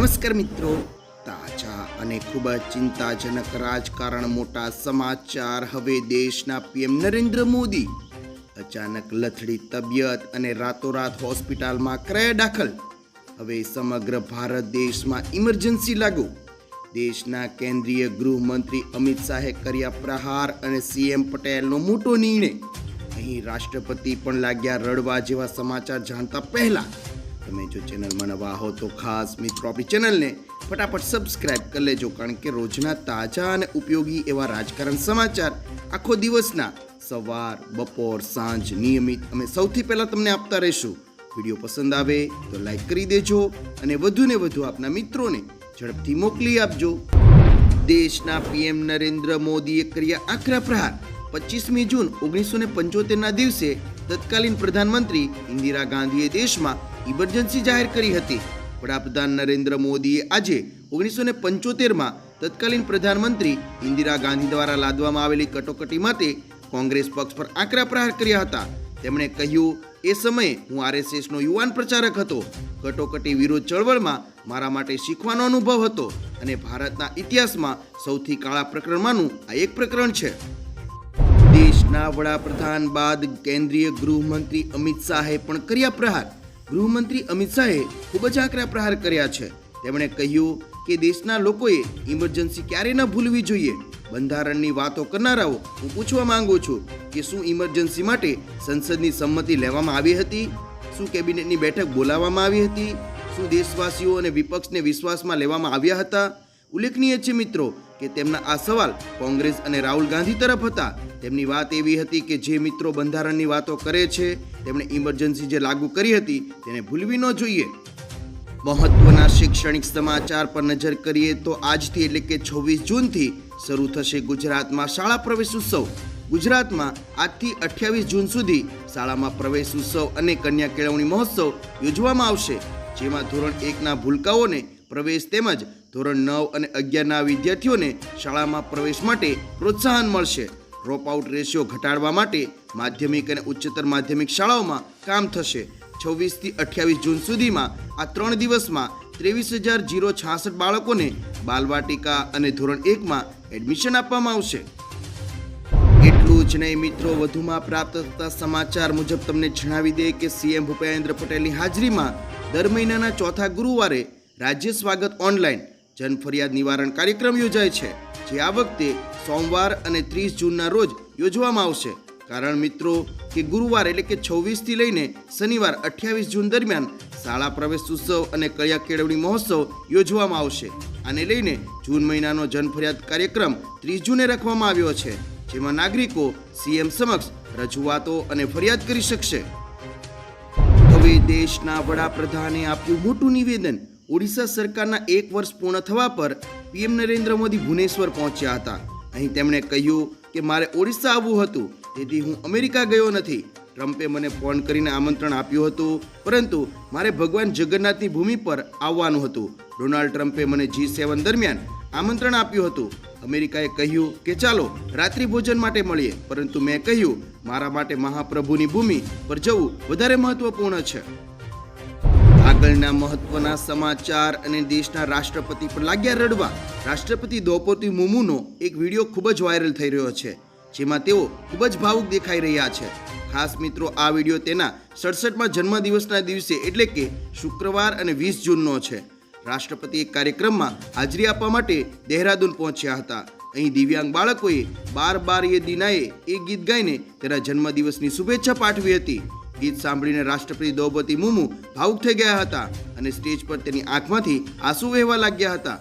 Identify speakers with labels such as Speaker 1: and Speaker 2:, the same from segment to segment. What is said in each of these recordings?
Speaker 1: નમસ્કાર મિત્રો. તાજા અને ખૂબ જ ચિંતાજનક રાજકારણ મોટા સમાચાર હવે દેશના પીએમ નરેન્દ્ર મોદી. અચાનક લથડી તબિયત અને રાતોરાત હોસ્પિટલમાં કરાયા દાખલ. હવે સમગ્ર ભારત દેશમાં ઇમરજન્સી લાગુ. દેશના કેન્દ્રીય ગૃહમંત્રી અમિત શાહે કર્યા પ્રહાર અને સીએમ પટેલનો મોટો નિર્ણય. અહીં રાષ્ટ્રપતિ પણ લાગ્યા રડવા જેવા સમાચાર જાણતા પહેલા તમે જો ચેનલમાં નવા હો તો ખાસ મિત્રો આપણી ચેનલને ફટાફટ સબસ્ક્રાઇબ કરી લેજો, કારણ કે રોજના તાજા અને ઉપયોગી એવા રાજકારણ સમાચાર આખો દિવસના સવાર, બપોર, સાંજ નિયમિત અમે સૌથી પહેલાં તમને આપતા રહીશું. વીડિયો પસંદ આવે તો લાઈક કરી દેજો અને વધુને વધુ આપના મિત્રોને ઝડપથી મોકલી આપજો. દેશના પીએમ નરેન્દ્ર મોદીએ કર્યા આકરા પ્રહાર. પચીસમી જૂન ઓગણીસો ને પંચોતેરના દિવસે તત્કાલીન પ્રધાનમંત્રી ઇન્દિરા ગાંધીએ દેશમાં ઇમરજન્સી જાહેર કરી હતી. વડાપ્રધાન નરેન્દ્ર મોદીએ આજે ઓગણીસો ને પંચોતેરમાં તત્કાલીન પ્રધાનમંત્રી ઇન્દિરા ગાંધી દ્વારા લાદવામાં આવેલી કટોકટી માટે કોંગ્રેસ પક્ષ પર આકરા પ્રહાર કર્યા હતા. તેમણે કહ્યું, એ સમયે હું આરએસએસનો યુવાન પ્રચારક હતો. કટોકટી વિરોધ ચળવળમાં મારા માટે શીખવાનો અનુભવ હતો અને ભારતના ઇતિહાસમાં સૌથી કાળા પ્રકરણમાંનું આ એક પ્રકરણ છે. દેશના વડાપ્રધાન બાદ કેન્દ્રીય ગૃહમંત્રી અમિત શાહે પણ કર્યા પ્રહાર. ગૃહમંત્રી અમિત શાહે ખૂબ જ આકરા પ્રહાર કર્યા છે. તેમણે કહ્યું કે દેશના લોકોએ ઇમરજન્સી ક્યારે ન ભૂલવી જોઈએ. બંધારણની વાતો કરનારાઓ, હું પૂછવા માંગુ છું કે શું ઇમરજન્સી માટે સંસદની સંમતિ લેવામાં આવી હતી? શું કેબિનેટની બેઠક બોલાવવામાં આવી હતી? શું દેશવાસીઓ અને વિપક્ષને વિશ્વાસમાં લેવામાં આવ્યા હતા? ઉલ્લેખનીય છે મિત્રો કે તેમના આ સવાલ કોંગ્રેસ અને રાહુલ ગાંધી તરફ હતા. તેમની વાત એવી હતી કે જે મિત્રો બંધારણની વાતો કરે છે, તેમણે ઇમરજન્સી જે લાગુ કરી હતી, તેને ભૂલવી ન જોઈએ. મહત્વના શૈક્ષણિક સમાચાર પર નજર કરીએ તો આજથી એટલે કે છવ્વીસ જૂનથી શરૂ થશે ગુજરાતમાં શાળા પ્રવેશ ઉત્સવ. ગુજરાતમાં આજથી અઠ્યાવીસ જૂન સુધી શાળામાં પ્રવેશ ઉત્સવ અને કન્યા કેળવણી મહોત્સવ યોજવામાં આવશે, જેમાં ધોરણ એકના ભૂલકાઓને પ્રવેશ તેમજ ધોરણ નવ અને અગિયારના વિદ્યાર્થીઓને શાળામાં પ્રવેશ માટે પ્રોત્સાહન મળશે. ડ્રોપ આઉટ રેશિયો ઘટાડવા માટે માધ્યમિક અને ઉચ્ચતર માધ્યમિક શાળાઓમાં કામ થશે. છવ્વીસથી અઠ્યાવીસ જૂન સુધીમાં આ ત્રણ દિવસમાં ત્રેવીસ હજાર જીરો છાસઠ બાળકોને બાલવાટિકા અને ધોરણ એકમાં એડમિશન આપવામાં આવશે. એટલું જ નહીં મિત્રો, વધુમાં પ્રાપ્ત થતા સમાચાર મુજબ તમને જણાવી દે કે સીએમ ભૂપેન્દ્ર પટેલની હાજરીમાં દર મહિનાના ચોથા ગુરુવારે રાજ્ય સ્વાગત ઓનલાઈન જનફરિયાદ નિવારણ કાર્યક્રમ યોજાય છે. જે આ વખતે સોમવાર અને ત્રીસ જૂનના રોજ યોજવામાં આવશે. કારણ મિત્રો, કે ગુરુવાર એટલે કે છવ્વીસથી લઈને શનિવાર અઠ્યાવીસ જૂન દરમિયાન શાળા પ્રવેશ ઉત્સવ અને કળિયા કેળવણી મહોત્સવ યોજવામાં આવશે. આને લઈને જૂન મહિનાનો જનફરિયાદ કાર્યક્રમ ત્રીસ જૂને રાખવામાં આવ્યો છે, જેમાં નાગરિકો સીએમ સમક્ષ રજૂઆતો અને ફરિયાદ કરી શકશે. હવે દેશના વડાપ્રધાને આપ્યું મોટું નિવેદન ઓડિશા સરકારના એક વર્ષ પૂર્ણ થવા પર પીએમ નરેન્દ્ર મોદી ભુવનેશ્વર પહોંચ્યા હતા. અહીં તેમણે કહ્યું કે મારે ઓડિશા આવવું હતું, તેથી હું અમેરિકા ગયો નથી. ટ્રમ્પે મને ફોન કરીને આમંત્રણ આપ્યું હતું, પરંતુ મારે ભગવાન જગન્નાથની ભૂમિ પર આવવાનું હતું. ડોનાલ્ડ ટ્રમ્પે મને જી સેવન દરમિયાન આમંત્રણ આપ્યું હતું. અમેરિકાએ કહ્યું કે ચાલો, રાત્રિ ભોજન માટે મળીએ, પરંતુ મેં કહ્યું, મારા માટે મહાપ્રભુની ભૂમિ પર જવું વધારે મહત્વપૂર્ણ છે. આગળના મહત્વના સમાચાર અને દેશના રાષ્ટ્રપતિ પર લાગ્યા રડવા. રાષ્ટ્રપતિ દ્રૌપદી મુર્મુનો એક વીડિયો ખૂબ જ વાયરલ થઈ રહ્યો છે, જેમાં તેઓ ખૂબ જ ભાવુક દેખાઈ રહ્યા છે. ખાસ મિત્રો, આ વીડિયો તેના સડસઠમાં જન્મદિવસના દિવસે એટલે કે શુક્રવાર અને વીસ જૂનનો છે. રાષ્ટ્રપતિ એક કાર્યક્રમમાં હાજરી આપવા માટે દહેરાદૂન પહોંચ્યા હતા. અહીં દિવ્યાંગ બાળકોએ બાર બાર એ દિનાએ એ ગીત ગાઈને તેના જન્મદિવસની શુભેચ્છા પાઠવી હતી. ગીત સાંભળીને રાષ્ટ્રપતિ દ્રૌપદી મુર્મુ ભાવુક થઈ ગયા હતા અને સ્ટેજ પર તેની આંખમાંથી આંસુ વહેવા લાગ્યા હતા.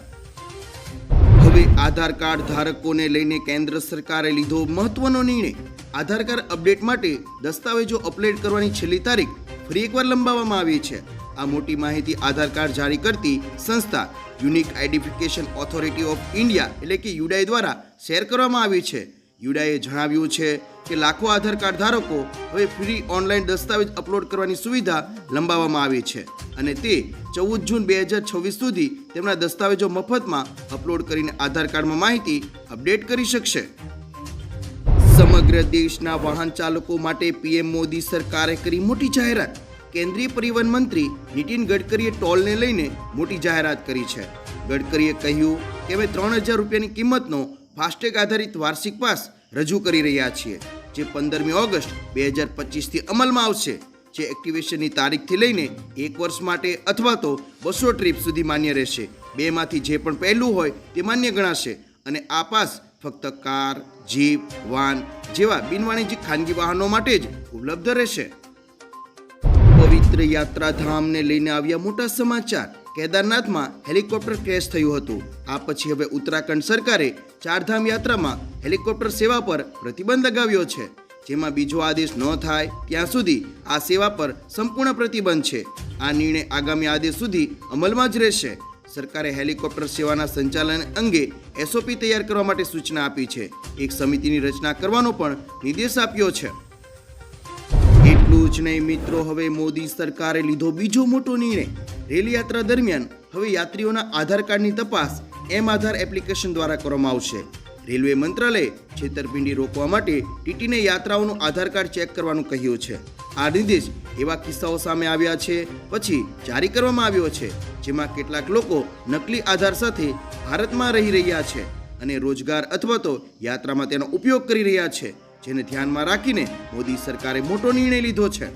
Speaker 1: હવે આધાર કાર્ડ ધારકોને લઈને કેન્દ્ર સરકારે લીધો મહત્વનો નિર્ણય. આધાર કાર્ડ અપડેટ માટે દસ્તાવેજો અપલોડ કરવાની છેલ્લી તારીખ ફરી એકવાર લંબાવવામાં આવી છે. આ મોટી માહિતી આધાર કાર્ડ જારી કરતી સંસ્થા unique identification authority of India એટલે કે યુડાઈ દ્વારા શેર કરવામાં આવી છે. યુડાઈએ જણાવ્યું છે કે લાખો આધાર કાર્ડ ધારકો હવે ફ્રી ઓનલાઈન દસ્તાવેજ અપલોડ કરવાની સુવિધા લંબાવવામાં આવી છે અને તે ચૌદ જૂન બે હજાર છવ્વીસ સુધી તેમના દસ્તાવેજો મફતમાં અપલોડ કરીને આધાર કાર્ડમાં માહિતી અપડેટ કરી શકશે. સમગ્ર દેશના વાહન ચાલકો માટે પીએમ મોદી સરકારે કરી મોટી જાહેરાત. કેન્દ્રીય પરિવહન મંત્રી નીતિન ગડકરીએ ટોલને લઈને મોટી જાહેરાત કરી છે. ગડકરીએ કહ્યું કે હવે ત્રણ હજાર રૂપિયાની કિંમતનો ફાસ્ટેગ આધારિત વાર્ષિક પાસ રજૂ કરી રહ્યા છીએ, જે પંદરમી ઓગસ્ટ બે હજાર પચીસથી અમલમાં આવશે, જે એક્ટિવેશનની તારીખથી લઈને એક વર્ષ માટે અથવા તો બસો ટ્રીપ સુધી માન્ય રહેશે. બેમાંથી જે પણ પહેલું હોય તે માન્ય ગણાશે અને આ પાસ ફક્ત કાર, જીપ, વાન જેવા બિનવાણિજ્યિક ખાનગી વાહનો માટે જ ઉપલબ્ધ રહેશે. પવિત્ર યાત્રાધામને લઈને આવ્યા મોટા સમાચાર. કેદારનાથમાં હેલિકોપ્ટર ક્રેશ થયું હતું. આ પછી હવે ઉત્તરાખંડ સરકારે ચારધામ યાત્રામાં હેલિકોપ્ટર સેવા પર પ્રતિબંધ લગાવ્યો છે. જેમાં બીજો આદેશ ન થાય ત્યાં સુધી આ સેવા પર સંપૂર્ણ પ્રતિબંધ છે. આ નિર્ણય આગામી આદેશ સુધી અમલમાં જ રહેશે. સરકારે હેલિકોપ્ટર સેવાના સંચાલન અંગે એસઓપી તૈયાર કરવા માટે સૂચના આપી છે. એક સમિતિની રચના કરવાનો પણ નિર્દેશ આપ્યો છે. એટલું જ નહીં મિત્રો, હવે મોદી સરકારે લીધો બીજો મોટો નિર્ણય. રેલ યાત્રા દરમિયાન હવે યાત્રીઓના આધાર કાર્ડની તપાસ એમ આધાર એપ્લિકેશન દ્વારા કરવામાં આવશે. રેલવે મંત્રાલયે છેતરપિંડી રોકવા માટે ટીટીને યાત્રાઓનું આધાર કાર્ડ ચેક કરવાનું કહ્યું છે. આ નિર્દેશ એવા કિસ્સાઓ સામે આવ્યા છે, પછી જારી કરવામાં આવ્યો છે, જેમાં કેટલાક લોકો નકલી આધાર સાથે ભારતમાં રહી રહ્યા છે અને રોજગાર અથવા તો યાત્રામાં તેનો ઉપયોગ કરી રહ્યા છે, જેને ધ્યાનમાં રાખીને મોદી સરકારે મોટો નિર્ણય લીધો છે.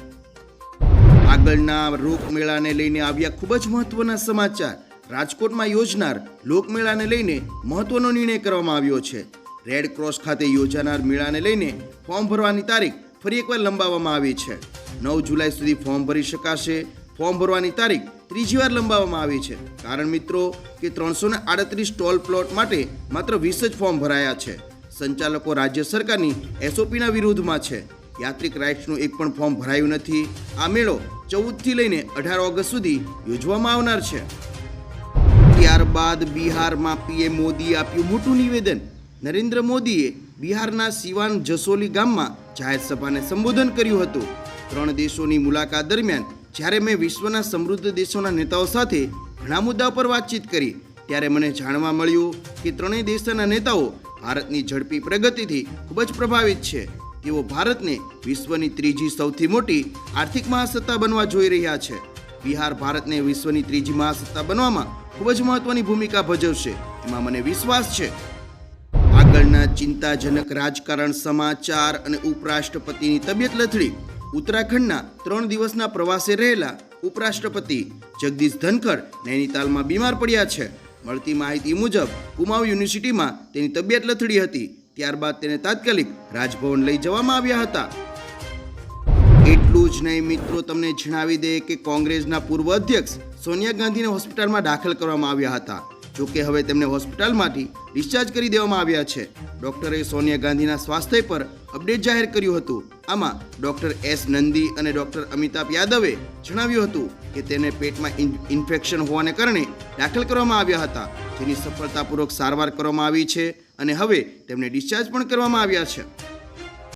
Speaker 1: આગળના લોકમેળાને લઈને આવ્યા ખૂબ જ મહત્વના સમાચાર. રાજકોટમાં યોજનાર લોકમેળાને લઈને મહત્વનો નિર્ણય કરવામાં આવ્યો છે. રેડ ક્રોસ ખાતે યોજાનાર મેળાને લઈને ફોર્મ ભરવાની તારીખ ફરી એકવાર લંબાવવામાં આવી છે. નવ જુલાઈ સુધી ફોર્મ ભરી શકાશે. ફોર્મ ભરવાની તારીખ ત્રીજી વાર લંબાવવામાં આવી છે. કારણ મિત્રો કે ત્રણસો ને આડત્રીસ ટોલ પ્લોટ માટે માત્ર વીસ જ ફોર્મ ભરાયા છે. સંચાલકો રાજ્ય સરકારની એસઓપીના વિરુદ્ધમાં છે. યાત્રિક રાઇટ્સનું એક પણ ફોર્મ ભરાયું નથી. આ મેળો ચૌદથી લઈને અઢાર ઓગસ્ટ સુધી યોજવામાં આવનાર છે. ત્યારબાદ બિહારમાં પીએમ મોદીએ આપ્યું મોટું નિવેદન. નરેન્દ્ર મોદીએ બિહારના સિવાન જસોલી ગામમાં જાહેર સભાને સંબોધન કર્યું હતું. ત્રણ દેશોની મુલાકાત દરમિયાન જ્યારે મેં વિશ્વના સમૃદ્ધ દેશોના નેતાઓ સાથે ઘણા મુદ્દાઓ પર વાતચીત કરી, ત્યારે મને જાણવા મળ્યું કે ત્રણેય દેશોના નેતાઓ ભારતની ઝડપી પ્રગતિથી ખૂબ જ પ્રભાવિત છે. તેઓ ભારતને વિશ્વની ત્રીજી સૌથી મોટી આર્થિક મહાસત્તા બનવા જોઈ રહ્યા છે. બિહાર ભારતને વિશ્વની ત્રીજી મહાસત્તા બનવામાં ખૂબ જ મહત્વની ભૂમિકા ભજવશે. એમાં મને વિશ્વાસ છે. આગળના ચિંતાજનક રાજકારણ, સમાચાર અને ઉપરાષ્ટ્રપતિની તબિયત લથડી. ઉત્તરાખંડના ત્રણ દિવસના પ્રવાસે રહેલા ઉપરાષ્ટ્રપતિ જગદીશ ધનખડ નૈનીતાલમાં બીમાર પડ્યા છે. મળતી માહિતી મુજબ કુમાઉ યુનિવર્સિટીમાં તેની તબિયત લથડી હતી. ત્યારબાદ તેને તાત્કાલિક રાજભવન લઈ જવામાં આવ્યા હતા. એટલું જ નહીં મિત્રો, તમને જણાવી દે કે કોંગ્રેસના પૂર્વ અધ્યક્ષ સોનિયા ગાંધીને હોસ્પિટલમાં દાખલ કરવામાં આવ્યા હતા. જોકે હવે તેમને હોસ્પિટલમાંથી ડિસ્ચાર્જ કરી દેવામાં આવ્યા છે. ડોક્ટરે સોનિયા ગાંધીના સ્વાસ્થ્ય પર અપડેટ જાહેર કર્યું હતું. આમાં ડોક્ટર એસ નંદી અને ડોક્ટર અમિતાભ યાદવે જણાવ્યું હતું કે તેને પેટમાં ઇન્ફેક્શન હોવાને કારણે દાખલ કરવામાં આવ્યા હતા. જેની સફળતાપૂર્વક સારવાર કરવામાં આવી છે. અને હવે તેમને ડિસ્ચાર્જ પણ કરવામાં આવ્યા છે.